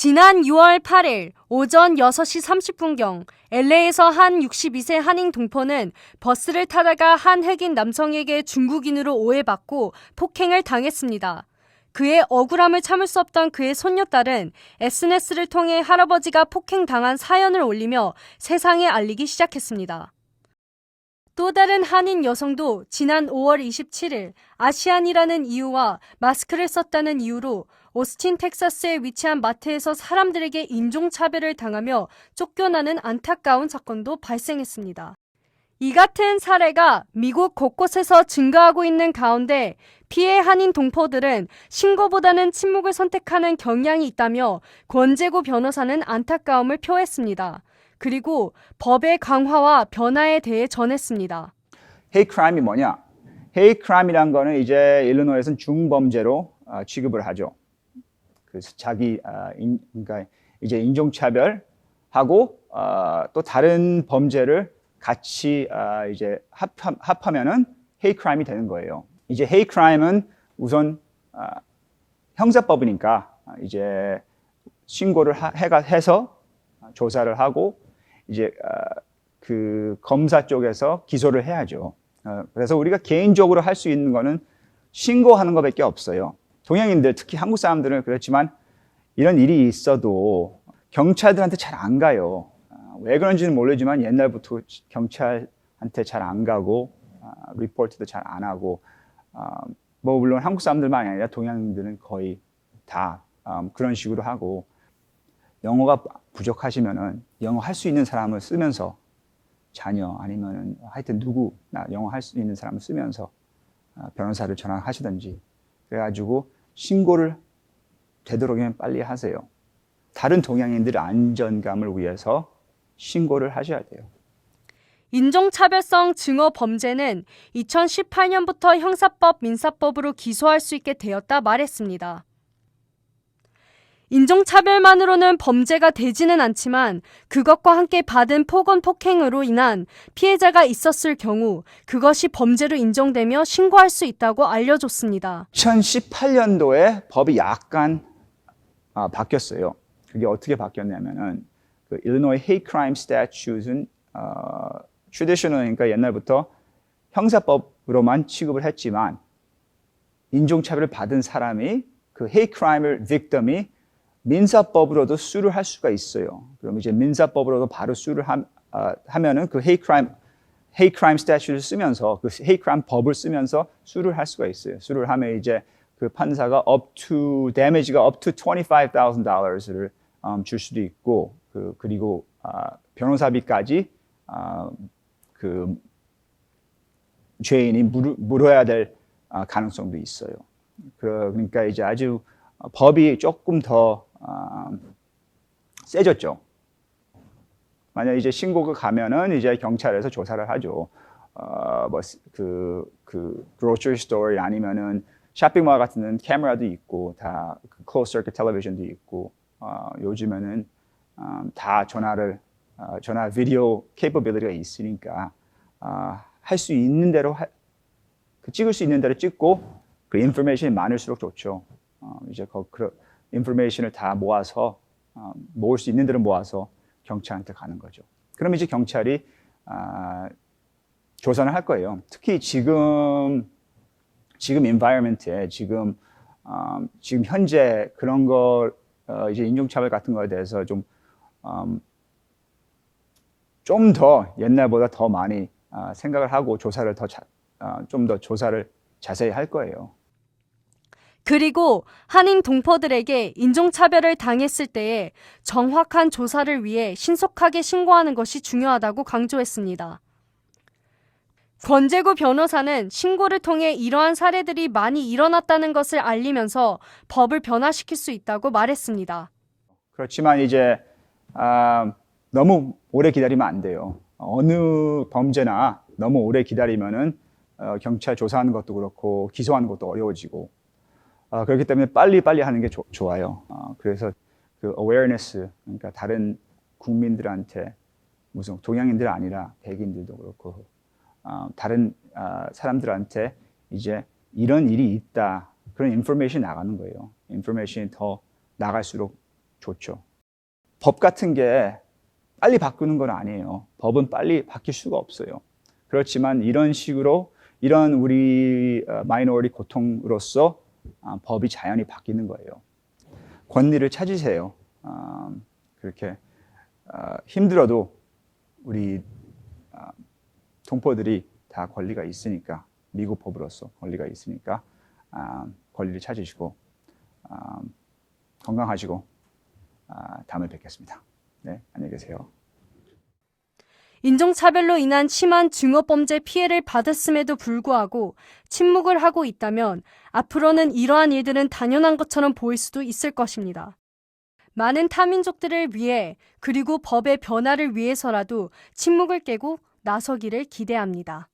지난 6월 8일 오전 6시 30분경 LA에서 한 62세 한인 동포는 버스를 타다가 한 흑인 남성에게 중국인으로 오해받고 폭행을 당했습니다. 그의 억울함을 참을 수 없던 그의 손녀딸은 SNS를 통해 할아버지가 폭행당한 사연을 올리며 세상에 알리기 시작했습니다. 또 다른 한인 여성도 지난 5월 27일 아시안이라는 이유와 마스크를 썼다는 이유로 오스틴 텍사스에 위치한 마트에서 사람들에게 인종차별을 당하며 쫓겨나는 안타까운 사건도 발생했습니다. 이 같은 사례가 미국 곳곳에서 증가하고 있는 가운데 피해 한인 동포들은 신고보다는 침묵을 선택하는 경향이 있다며 권재구 변호사는 안타까움을 표했습니다. 그리고 법의 강화와 변화에 대해 전했습니다. 헤이 크라임이 뭐냐? 헤이 크라임이란 거는 이제 일리노이에서는 중범죄로 어, 취급을 하죠. 그래서 자기 어, 인, 그러니까 이제 인종차별하고 어, 또 다른 범죄를 같이 어, 이제 합하, 합하면은 헤이 크라임이 되는 거예요. 이제 헤이 크라임은 우선 어, 형사법이니까 어, 이제 신고를 하, 해가 해서 조사를 하고 이제 어, 그 검사 쪽에서 기소를 해야죠. 어, 그래서 우리가 개인적으로 할 수 있는 거는 신고하는 것밖에 없어요. 동양인들 특히 한국 사람들은 그렇지만 이런 일이 있어도 경찰들한테 잘 안 가요. 어, 왜 그런지는 모르지만 옛날부터 경찰한테 잘 안 가고 어, 리포트도 잘 안 하고 어, 뭐 물론 한국 사람들만 아니라 동양인들은 거의 다 음, 그런 식으로 하고 영어가 부족하시면은 영어 할 수 있는 사람을 쓰면서 자녀 아니면은 하여튼 누구 나 영어 할 수 있는 사람을 쓰면서 어, 변호사를 전화하시든지 그래가지고 신고를 되도록이면 빨리 하세요. 다른 동양인들의 안전감을 위해서 신고를 하셔야 돼요. 인종차별성 증오 범죄는 2018년부터 형사법, 민사법으로 기소할 수 있게 되었다 말했습니다. 인종차별만으로는 범죄가 되지는 않지만 그것과 함께 받은 폭언 폭행으로 인한 피해자가 있었을 경우 그것이 범죄로 인정되며 신고할 수 있다고 알려줬습니다. 2018년도에 법이 약간 아, 바뀌었어요. 그게 어떻게 바뀌었냐면은 그 일리노이 헤이 크라임 스태츄트는 어, 트디셔널 그러니까 옛날부터 형사법으로만 취급을 했지만 인종차별을 받은 사람이 그 헤이 크라임을 빅덤이 민사법으로도 수를 할 수가 있어요. 그럼 이제 민사법으로도 바로 수를 하, 어, 하면은 그 헤이 크라임 헤이 크라임 스태츄를 쓰면서 그 헤이 크라임 법을 쓰면서 수를 할 수가 있어요. 수를 하면 이제 그 판사가 up to damage가 up to $25,000를 um, 줄 수도 있고 그 그리고 아, 변호사비까지 아, 그 죄인이 물, 물어야 될 아, 가능성도 있어요. 그, 그러니까 이제 아주 법이 조금 더 아, 세졌죠. 만약 이제 신고가 가면은 이제 경찰에서 조사를 하죠. 어, 뭐, 그, 그, grocery store 아니면은 쇼핑몰 같은 카메라도 있고, 다그 closed circuit television도 있고, 어, 요즘에는 음, 다 전화를, 어, 전화 비디오 capability가 있으니까, 어, 할수 있는 대로, 하, 그 찍을 수 있는 대로 찍고, 그 인포메이션이 많을수록 좋죠. 어, 이제 그, 그 인포메이션을 다 모아서, 어, 모을 수 있는 대로 모아서 경찰한테 가는 거죠. 그럼 이제 경찰이 아, 조사를 할 거예요. 특히 지금 지금 environment에 지금 어, 지금 현재 그런 거 어, 이제 인종차별 같은 거에 대해서 좀 음, 좀더 옛날보다 더 많이 어, 생각을 하고 조사를 더 좀더 조사를 자세히 할 거예요. 그리고 한인 동포들에게 인종차별을 당했을 때에 정확한 조사를 위해 신속하게 신고하는 것이 중요하다고 강조했습니다. 권재구 변호사는 신고를 통해 이러한 사례들이 많이 일어났다는 것을 알리면서 법을 변화시킬 수 있다고 말했습니다. 그렇지만 이제 아, 너무 오래 기다리면 안 돼요. 어느 범죄나 너무 오래 기다리면은 어, 경찰 조사하는 것도 그렇고 기소하는 것도 어려워지고 어, 그렇기 때문에 빨리 빨리 하는 게 조, 좋아요. 어, 그래서 그 awareness 그러니까 다른 국민들한테 무슨 동양인들 아니라 백인들도 그렇고 어, 다른 어, 사람들한테 이제 이런 일이 있다 그런 인포메이션 나가는 거예요. 인포메이션이 더 나갈수록 좋죠. 법 같은 게 빨리 바꾸는 건 아니에요. 법은 빨리 바뀔 수가 없어요. 그렇지만 이런 식으로 이런 우리 마이너리티 고통으로서 아, 법이 자연히 바뀌는 거예요. 권리를 찾으세요. 아, 그렇게 아, 힘들어도 우리 아, 동포들이 다 권리가 있으니까 미국 법으로서 권리가 있으니까 아, 권리를 찾으시고 아, 건강하시고 아, 다음에 뵙겠습니다. 네, 안녕히 계세요. 인종차별로 인한 심한 증오범죄 피해를 받았음에도 불구하고 침묵을 하고 있다면 앞으로는 이러한 일들은 당연한 것처럼 보일 수도 있을 것입니다. 많은 타민족들을 위해 그리고 법의 변화를 위해서라도 침묵을 깨고 나서기를 기대합니다.